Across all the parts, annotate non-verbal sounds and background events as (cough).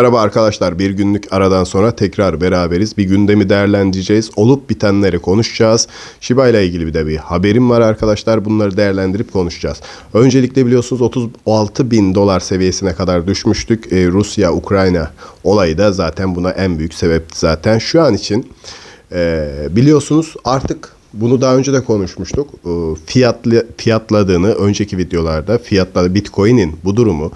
Merhaba arkadaşlar bir günlük aradan sonra tekrar beraberiz. Bir gündemi değerlendireceğiz. Olup bitenleri konuşacağız. Shiba ile ilgili bir de bir haberim var arkadaşlar. Bunları değerlendirip konuşacağız. Öncelikle biliyorsunuz 36 bin dolar seviyesine kadar düşmüştük. Ee, Rusya-Ukrayna olayı da zaten buna en büyük sebepti zaten. Şu an için e, biliyorsunuz artık bunu daha önce de konuşmuştuk. Ee, Fiyatlı, fiyatladığını önceki videolarda fiyatladı Bitcoin'in bu durumu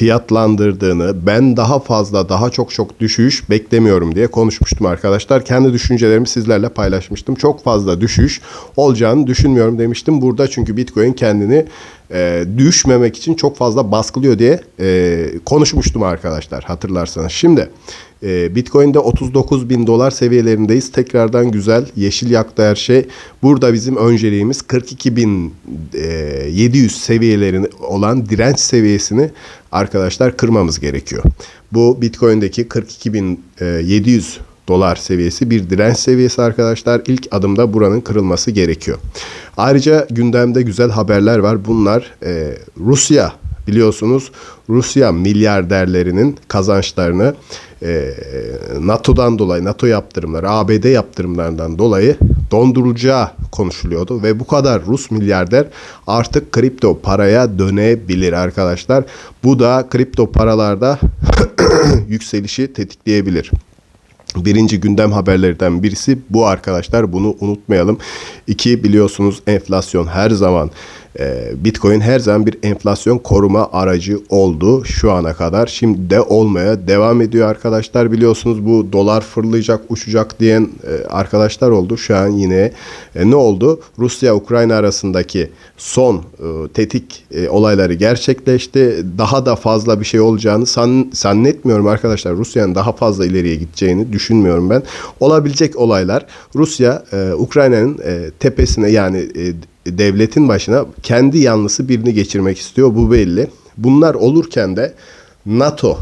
fiyatlandırdığını, ben daha fazla, daha çok çok düşüş beklemiyorum diye konuşmuştum arkadaşlar. Kendi düşüncelerimi sizlerle paylaşmıştım. Çok fazla düşüş olacağını düşünmüyorum demiştim. Burada çünkü Bitcoin kendini e, düşmemek için çok fazla baskılıyor diye e, konuşmuştum arkadaşlar hatırlarsanız. Şimdi e, Bitcoin'de 39 bin dolar seviyelerindeyiz. Tekrardan güzel yeşil yaktı her şey. Burada bizim önceliğimiz 42 bin e, 700 seviyelerini olan direnç seviyesini arkadaşlar kırmamız gerekiyor. Bu Bitcoin'deki 42 bin e, 700 dolar seviyesi bir direnç seviyesi arkadaşlar. İlk adımda buranın kırılması gerekiyor. Ayrıca gündemde güzel haberler var. Bunlar e, Rusya biliyorsunuz Rusya milyarderlerinin kazançlarını e, NATO'dan dolayı NATO yaptırımları ABD yaptırımlarından dolayı dondurulacağı konuşuluyordu ve bu kadar Rus milyarder artık kripto paraya dönebilir arkadaşlar. Bu da kripto paralarda (clears throat) yükselişi tetikleyebilir. Birinci gündem haberlerinden birisi bu arkadaşlar. Bunu unutmayalım. İki biliyorsunuz enflasyon her zaman Bitcoin her zaman bir enflasyon koruma aracı oldu şu ana kadar. Şimdi de olmaya devam ediyor arkadaşlar. Biliyorsunuz bu dolar fırlayacak, uçacak diyen e, arkadaşlar oldu. Şu an yine e, ne oldu? Rusya-Ukrayna arasındaki son e, tetik olayları gerçekleşti. Daha da fazla bir şey olacağını san, zannetmiyorum arkadaşlar. Rusya'nın daha fazla ileriye gideceğini düşünmüyorum ben. Olabilecek olaylar Rusya Ukrayna'nın tepesine yani devletin başına kendi yanlısı birini geçirmek istiyor. Bu belli. Bunlar olurken de NATO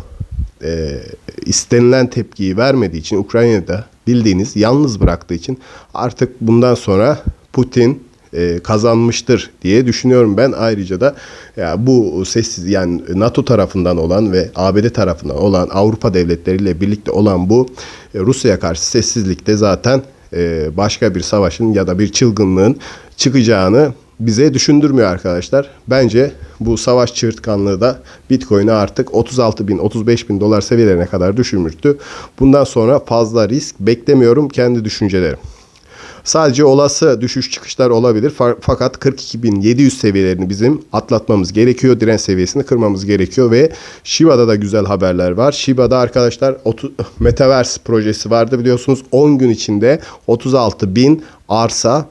e, istenilen tepkiyi vermediği için Ukrayna'da bildiğiniz yalnız bıraktığı için artık bundan sonra Putin e, kazanmıştır diye düşünüyorum ben. Ayrıca da ya bu sessiz yani NATO tarafından olan ve ABD tarafından olan Avrupa devletleriyle birlikte olan bu e, Rusya'ya karşı sessizlikte zaten e, başka bir savaşın ya da bir çılgınlığın çıkacağını bize düşündürmüyor arkadaşlar. Bence bu savaş çığırtkanlığı da Bitcoin'i artık 36 bin 35 bin dolar seviyelerine kadar düşürmüştü. Bundan sonra fazla risk beklemiyorum kendi düşüncelerim. Sadece olası düşüş çıkışlar olabilir. Fakat 42.700 seviyelerini bizim atlatmamız gerekiyor. Direnç seviyesini kırmamız gerekiyor ve Shiba'da da güzel haberler var. Shiba'da arkadaşlar (laughs) Metaverse projesi vardı biliyorsunuz. 10 gün içinde 36.000 arsa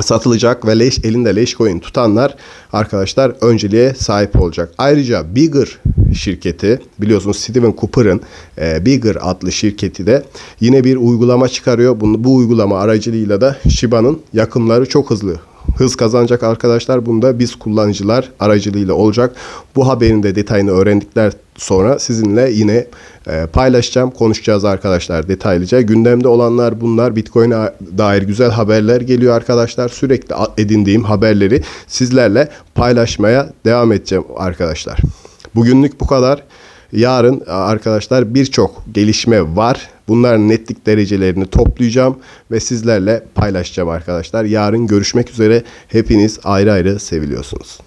satılacak ve leş, elinde leş coin tutanlar arkadaşlar önceliğe sahip olacak. Ayrıca Bigger şirketi biliyorsunuz Steven Cooper'ın e, Bigger adlı şirketi de yine bir uygulama çıkarıyor. Bunu, bu uygulama aracılığıyla da Shiba'nın yakımları çok hızlı hız kazanacak arkadaşlar. Bunda biz kullanıcılar aracılığıyla olacak. Bu haberin de detayını öğrendikler sonra sizinle yine e, paylaşacağım. Konuşacağız arkadaşlar detaylıca. Gündemde olanlar bunlar. Bitcoin'e dair güzel haberler geliyor arkadaşlar. Sürekli edindiğim haberleri sizlerle paylaşmaya devam edeceğim arkadaşlar. Bugünlük bu kadar. Yarın arkadaşlar birçok gelişme var. Bunların netlik derecelerini toplayacağım ve sizlerle paylaşacağım arkadaşlar. Yarın görüşmek üzere. Hepiniz ayrı ayrı seviliyorsunuz.